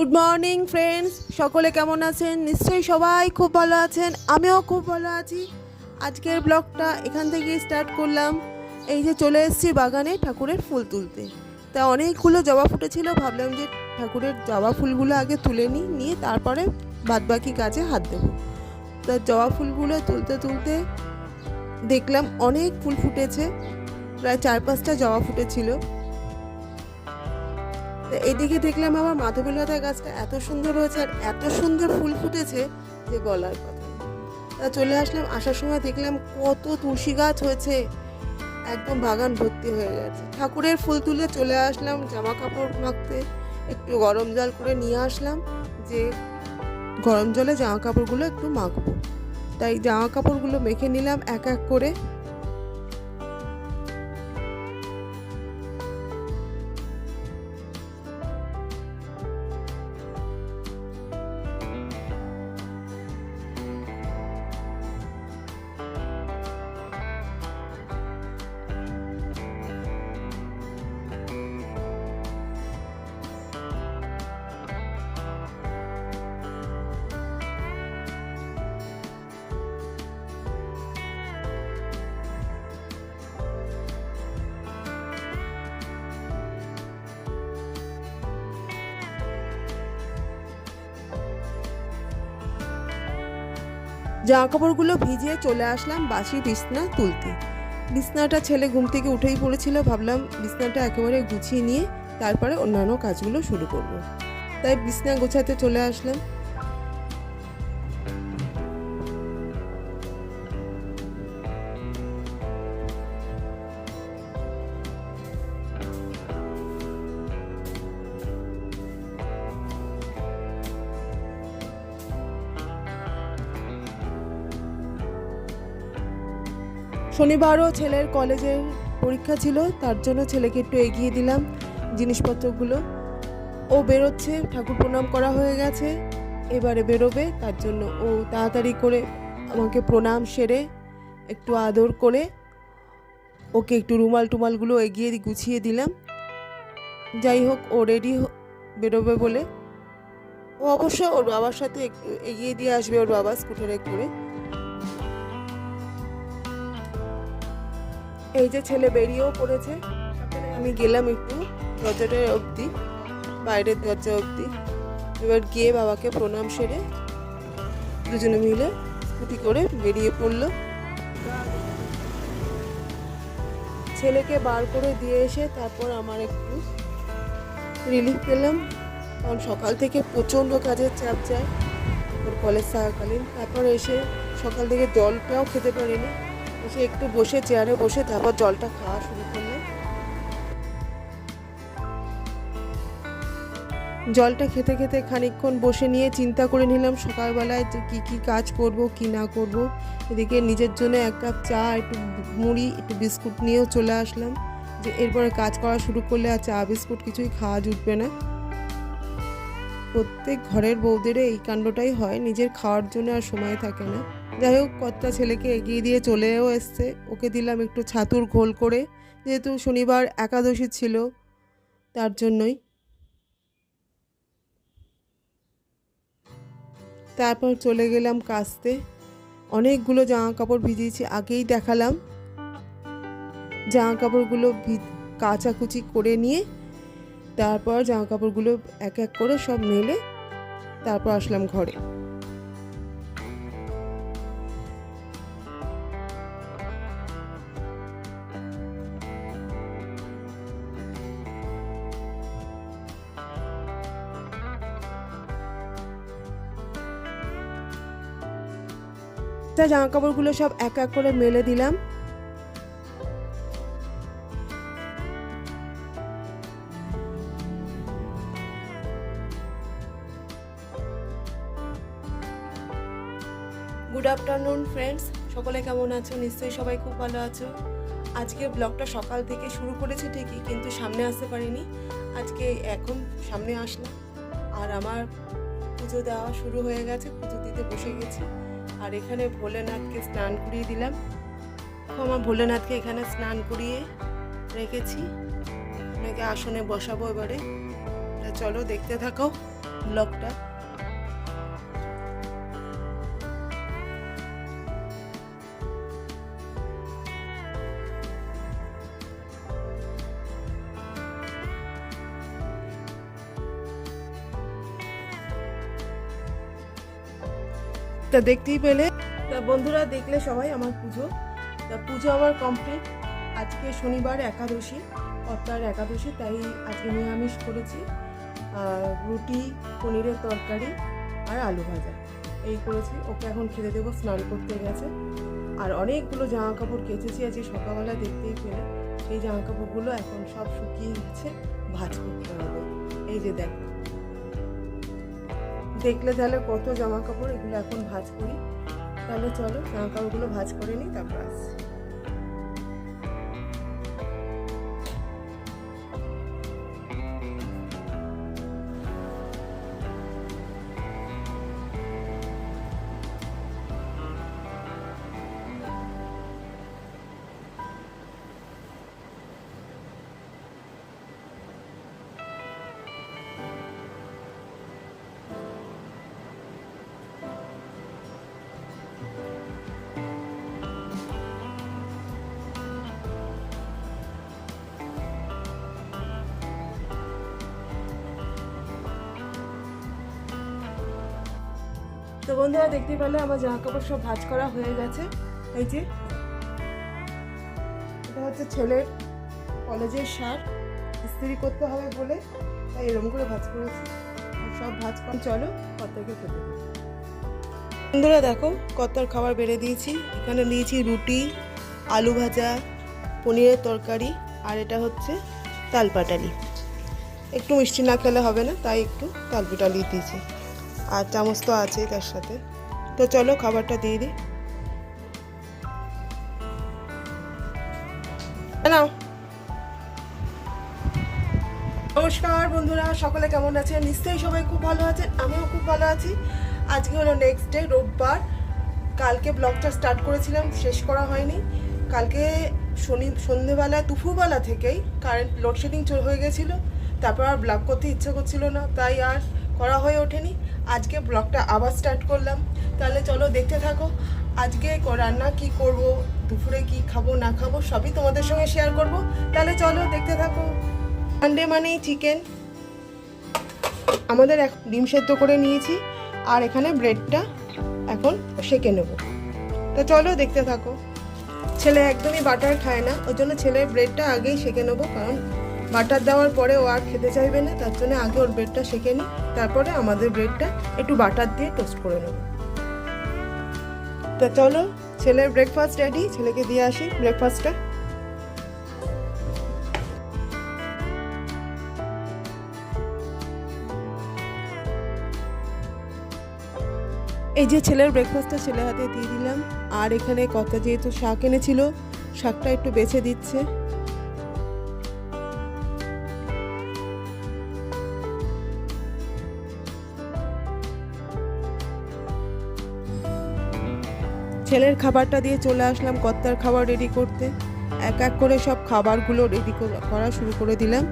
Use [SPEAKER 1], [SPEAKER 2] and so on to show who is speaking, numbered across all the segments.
[SPEAKER 1] Good morning friends সকলে কেমন আছেন? নিশ্চয়ই সবাই খুব ভালো আছেন। আমিও খুব ভালো আছি। আজকের ব্লগটা এখান থেকে স্টার্ট করলাম। এই যে চলে এসেছি বাগানে ঠাকুরের ফুল তুলতে। তা অনেকগুলো জবা ফুটেছিল, ভাবলাম যে ঠাকুরের জবা ফুলগুলো আগে তুলে নিই, নিয়ে তারপরে বাদবাকি কাজে হাত দেবো। তা জবা ফুলগুলো তুলতে তুলতে দেখলাম অনেক ফুল ফুটেছে। প্রায় চার পাঁচটা জবা ফুটেছিল। তো এদিকে দেখলাম আমার মাধবীলতা গাছটা এত সুন্দর হয়েছে আর এত সুন্দর ফুল ফুটেছে যে বলার কথা। তা চলে আসলাম, আসার সময় দেখলাম কত তুলসী গাছ হয়েছে, একদম বাগান ভর্তি হয়ে গেছে। ঠাকুরের ফুল তুলে চলে আসলাম জামা কাপড় মাখতে, একটু গরম জল করে নিয়ে আসলাম যে গরম জলে জামা কাপড়গুলো একটু মাখবো। তাই জামা কাপড়গুলো মেখে নিলাম এক এক করে। জামা কাপড়গুলো ভিজিয়ে চলে আসলাম বাসি বিছনা তুলতে বিছনাটা ছেলে ঘুম থেকে উঠেই পড়েছিল, ভাবলাম বিছনাটা একেবারে গুছিয়ে নিয়ে তারপরে অন্যান্য কাজগুলো শুরু করব। তাই বিছনা গোছাতে চলে আসলাম শনিবারও ছেলের কলেজের পরীক্ষা ছিল, তার জন্য ছেলেকে একটু এগিয়ে দিলাম জিনিসপত্রগুলো। ও বেরোচ্ছে, ঠাকুর প্রণাম করা হয়ে গেছে, এবারে বেরোবে, তার জন্য ও তাড়াতাড়ি করে আমাকে প্রণাম সেরে, একটু আদর করে, ওকে একটু রুমাল টুমালগুলো এগিয়ে গুছিয়ে দিলাম। যাই হোক, ও রেডি বেরোবে বলে। ও অবশ্য ওর বাবার সাথে এগিয়ে দিয়ে আসবে, ওর বাবা স্কুটারে করে। এই যে ছেলে বেরিয়েও পড়েছে। আমি গেলাম একটু দরজাটা অবধি, বাইরের দরজা অবধি। এবার গিয়ে বাবাকে প্রণাম সেরে দুজনে মিলে স্কুটি করে বেরিয়ে পড়ল। ছেলেকে বার করে দিয়ে এসে তারপর আমার একটু রিলিফ পেলাম। কারণ সকাল থেকে প্রচণ্ড কাজের চাপ যায়। ওর কলেজ থাকাকালীন। তারপর এসে সকাল থেকে জলটাও খেতে পারিনি। এসে একটু বসে চেয়ারে বসে তারপর জলটা খাওয়া শুরু করলাম জলটা খেতে খেতে খানিকক্ষণ বসে নিয়ে চিন্তা করে নিলাম সকালবেলায় যে কী কী কাজ করব, কি না করব। এদিকে নিজের জন্য এক কাপ চা, একটু মুড়ি, একটু বিস্কুট নিয়েও চলে আসলাম। যে এরপরে কাজ করা শুরু করলে আর চা, বিস্কুট কিছুই খাওয়া জুটবে না। প্রত্যেক ঘরের বউদেরও এই কাণ্ডটাই হয়, নিজের খাওয়ার জন্য আর সময় থাকে না। যাই হোক কর্তা ছেলেকে এগিয়ে দিয়ে চলেও এসছে। ওকে দিলাম একটু ছাতুর ঘোল করে। যেহেতু শনিবার একাদশী ছিল, তার জন্যই। তারপর চলে গেলাম কাচতে অনেকগুলো জামা কাপড় ভিজিয়েছি, আগেই দেখালাম। জামা কাপড়গুলো কাচাকুচি করে নিয়ে, তারপর জামা কাপড়গুলো এক এক করে সব মেলে, তারপর আসলাম ঘরে। তা জামা কাপড়গুলো সব এক এক করে মেলে দিলাম। গুড আফটারনুন ফ্রেন্ডস সকলে কেমন আছো? নিশ্চয়ই সবাই খুব ভালো আছো। আজকে ব্লগটা সকাল থেকে শুরু করেছি ঠিকই, কিন্তু সামনে আসতে পারিনি। আজকে এখন সামনে আসলাম। আর আমার পুজো দেওয়া শুরু হয়ে গেছে, পুজো দিতে বসে গেছি। আর এখানে ভোলেনাথকে স্নান করিয়ে দিলাম। আমার ভোলেনাথকে এখানে স্নান করিয়ে রেখেছি। ওনাকে আসনে বসাবো এবারে। চলো দেখতে থাকো ব্লগটা। তা দেখতেই পেলে। তা বন্ধুরা দেখলে সবাই আমার পুজো। তা পুজো আমার কমপ্লিট আজকে শনিবার একাদশী, অর্থাৎ একাদশী, তাই আজকে নিরামিষ করেছি। রুটি, পনিরের তরকারি আর আলু ভাজা। এই করেছি। ওকে এখন খেতে দেবো, স্নান করতে গেছে। আর অনেকগুলো জামা কাপড় কেচেছি আজকে সকালবেলা, দেখতেই পেলে। সেই জামা কাপড়গুলো এখন সব শুকিয়ে গেছে। ভাজ করতে হবে। এই যে দেখ। দেখলে তাহলে কত জামা কাপড় এগুলো এখন ভাজ করি। তাহলে চলো জামা কাপড়গুলো ভাজ করে নিই, তারপর আসছি। বন্ধুরা দেখতে পেলে আমার জামা কাপড় সব ভাজ করা হয়ে গেছে। এই যে, এটা হচ্ছে ছেলের কলেজের শার্ট। ইস্ত্রি করতে হবে বলে তাই এরকম করে ভাজ করেছি। সব ভাজ করে চলো, কতকে খেতে বন্ধুরা দেখো কত্তার খাবার বেড়ে দিয়েছি। এখানে নিয়েছি রুটি, আলু ভাজা, পনিরের তরকারি, আর এটা হচ্ছে তালপাটালি একটু মিষ্টি না খেলে হবে না, তাই একটু তালপিটালি দিয়েছি। আর চামচ তো আছেই তার সাথে। তো চলো খাবারটা দিয়ে দিই। নমস্কার বন্ধুরা, সকলে কেমন আছেন? নিশ্চয়ই সবাই খুব ভালো আছেন, আমিও খুব ভালো আছি। আজকে হলো নেক্সট ডে রোববার। কালকে ব্লগটা স্টার্ট করেছিলাম, শেষ করা হয়নি। কালকে শনি সন্ধেবেলা দুপুরবেলা থেকেই কারেন্ট লোডশেডিং হয়ে গেছিল। তারপর আর ব্লগ করতে ইচ্ছে করছিল না, তাই আর করা হয়ে ওঠেনি। আজকে ব্লগটা আবার স্টার্ট করলাম। তাহলে চলো দেখতে থাকো, আজকে রান্না কি করব, দুপুরে কি খাব, না খাব, সবই তোমাদের সঙ্গে শেয়ার করব। তাহলে চলো দেখতে থাকো। সানডে মানেই চিকেন আমাদের এখন ডিম সেদ্ধ করে নিয়েছি, আর এখানে ব্রেডটা এখন সেকে নেব। তো চলো দেখতে থাকো। ছেলে একদমই বাটার খায় না, ওর জন্য ছেলের ব্রেডটা আগেই সেকে নেব, কারণ বাটার দেওয়ার পরে ও আর খেতে চাইবে না, তার জন্য আগে ওর ব্রেডটা সেকে নিই, তারপরে আমাদের ব্রেডটা একটু বাটার দিয়ে টোস্ট করে নেব। তো চলো, ছেলের ব্রেকফাস্ট রেডি ছেলেকে দিয়ে আসি ব্রেকফাস্টটা এই যে ছেলের ব্রেকফাস্টটা ছেলে হাতে দিয়ে দিলাম, আর এখানে কত যেহেতু শাক এনেছিল, শাকটা একটু বেছে দিচ্ছে। ছেলের খাবারটা দিয়ে চলে আসলাম কর্তার খাবার রেডি করতে। এক এক করে সব খাবারগুলো রেডি করা শুরু করে দিলাম।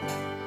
[SPEAKER 1] Thank you.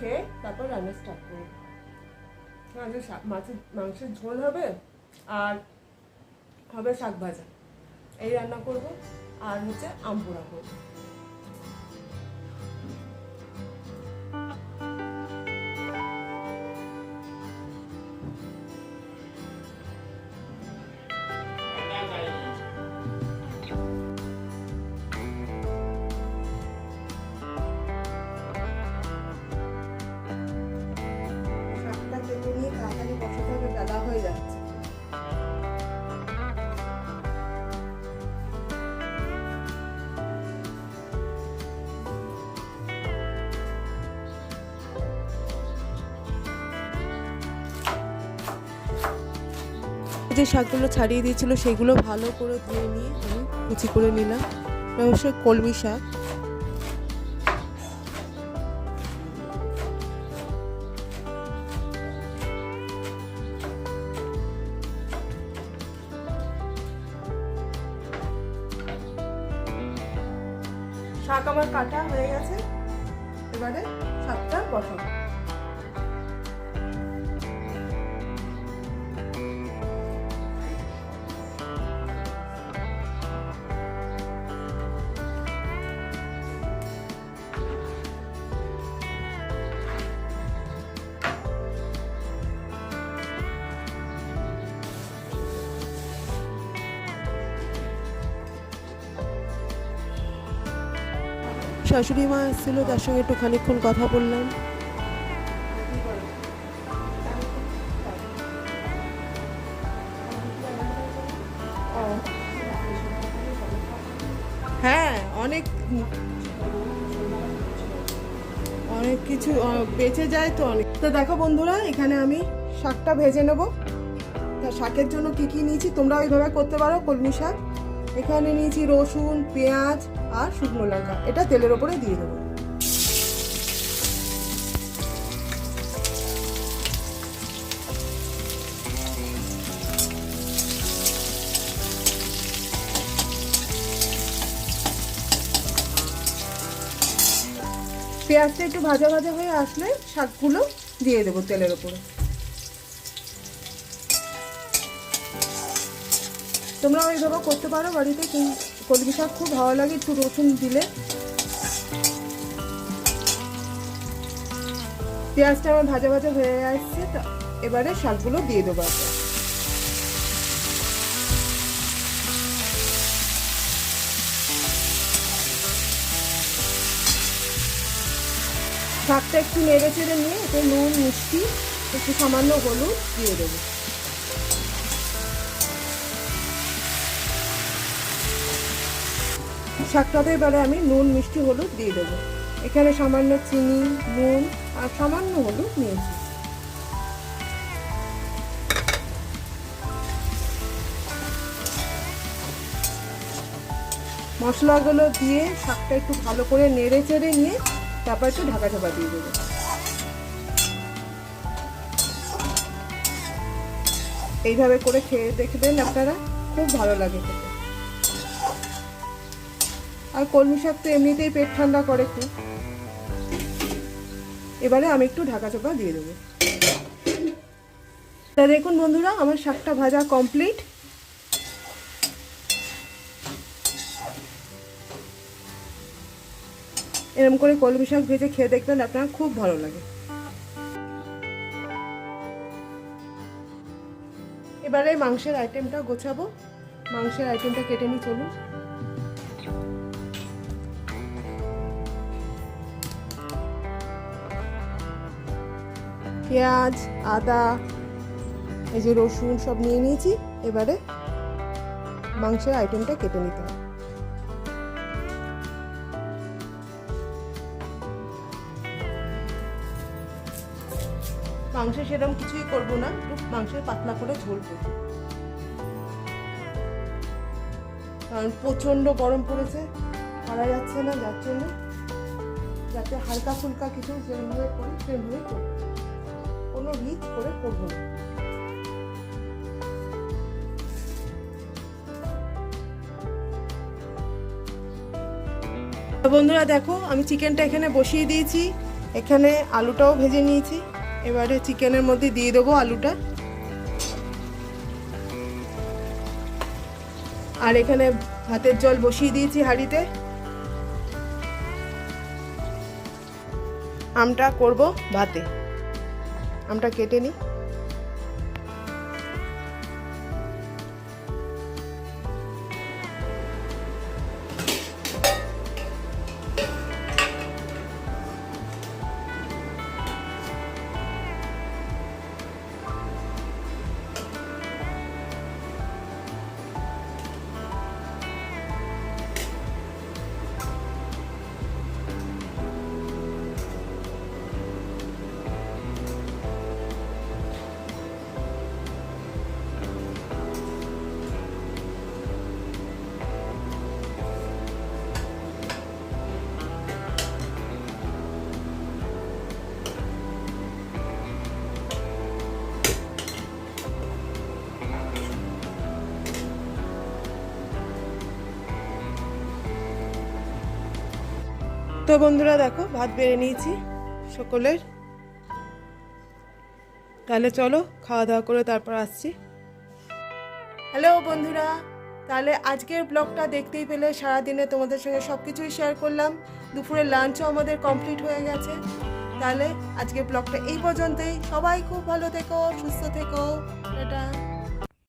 [SPEAKER 1] খেয়ে তারপর রান্না স্টার্ট করব। রান্না মাছের মাংসের ঝোল হবে আর হবে শাক ভাজা। এই রান্না করব। আর হচ্ছে আম পোড়া করব। যে শাকগুলো ছাড়িয়ে দিয়েছিল, সেগুলো ভালো করে ধুয়ে নিয়ে আমি কুচি করে নিলাম। অবশ্যই কলমি শাক। শাক আমার কাটা হয়ে গেছে। এবারে শাকটা বসাবো। শাশুড়ি মা এসেছিল, তার সঙ্গে একটু খানিকক্ষণ কথা বললাম। হ্যাঁ অনেক অনেক কিছু বেঁচে যায় তো অনেক। তো দেখো বন্ধুরা, এখানে আমি শাকটা ভেজে নেব। তা শাকের জন্য কি কি নিয়েছি তোমরা ওইভাবে করতে পারো, কলমি শাক। এখানে নিয়েছি রসুন, পেঁয়াজ আর শুকনো লঙ্কা। এটা তেলের ওপরে দিয়ে দেবো। পেঁয়াজটা একটু ভাজা ভাজা হয়ে আসলে শাকগুলো দিয়ে দেবো তেলের ওপরে। তোমরা ওইভাবে করতে পারো বাড়িতে কলমি শাক খুব ভালো লাগে, একটু রসুন দিলে। পেঁয়াজটা আমার ভাজা ভাজা হয়ে আসছে, তা এবারে শাকগুলো দিয়ে দেবো শাকটা একটু নেড়ে চেড়ে নিয়ে, এতে নুন, মিষ্টি, একটু সামান্য হলুদ দিয়ে দেবো। শাকটাতে এবারে আমি নুন, মিষ্টি, হলুদ দিয়ে দেবো। এখানে সামান্য চিনি, নুন আর সামান্য হলুদ নিয়েছি। মশলাগুলো দিয়ে শাকটা একটু ভালো করে নেড়ে চেড়ে নিয়ে তারপর একটু ঢাকা চাপা দিয়ে দেবো। এইভাবে করে খেয়ে দেখবেন আপনারা। খুব ভালো লাগে আর কলমি শাক তো এমনিতেই পেট ঠান্ডা করে খুব। এবারে আমি একটু ঢাকা চাপা দিয়ে দেবো। তা দেখুন বন্ধুরা, আমার শাকটা ভাজা কমপ্লিট এরকম করে কলমি শাক ভেজে খেয়ে দেখবেন আপনার খুব ভালো লাগে। এবারে মাংসের আইটেমটা গোছাবো। মাংসের আইটেমটা কেটে নিই, চলুন। পেঁয়াজ, আদা, এই যে রসুন সব নিয়ে নিয়েছি। এবারে মাংসের আইটেমটা কেটে নিতে হবে। মাংস সেরকম কিছুই করব না, একটু মাংসের পাতলা করে ঝোল করব। কারণ প্রচণ্ড গরম পড়েছে, পারা যাচ্ছে না যার জন্য। যাতে হালকা ফুলকা কিছু যেভাবে করি সেভাবে করব। কোনো রিচ করে করব না। বন্ধুরা দেখো, আমি চিকেনটা এখানে বসিয়ে দিয়েছি। এখানে আলুটাও ভেজে নিয়েছি। এবারে চিকেনের মধ্যে দিয়ে দেবো আলুটা। আর এখানে ভাতের জল বসিয়ে দিয়েছি হাঁড়িতে। আমটা করব ভাতে। আমটা কেটে নিই। তো বন্ধুরা দেখো, ভাত বেড়ে নিয়েছি সকলের। তাহলে চলো, খাওয়া দাওয়া করে তারপর আসছি। হ্যালো বন্ধুরা, তাহলে আজকের ব্লগটা দেখতেই পেলে, সারাদিনে তোমাদের সঙ্গে সব কিছুই শেয়ার করলাম দুপুরের লাঞ্চও আমাদের কমপ্লিট হয়ে গেছে। তাহলে আজকের ব্লগটা এই পর্যন্তই। সবাই খুব ভালো থেকো, সুস্থ থেকো। টাটা।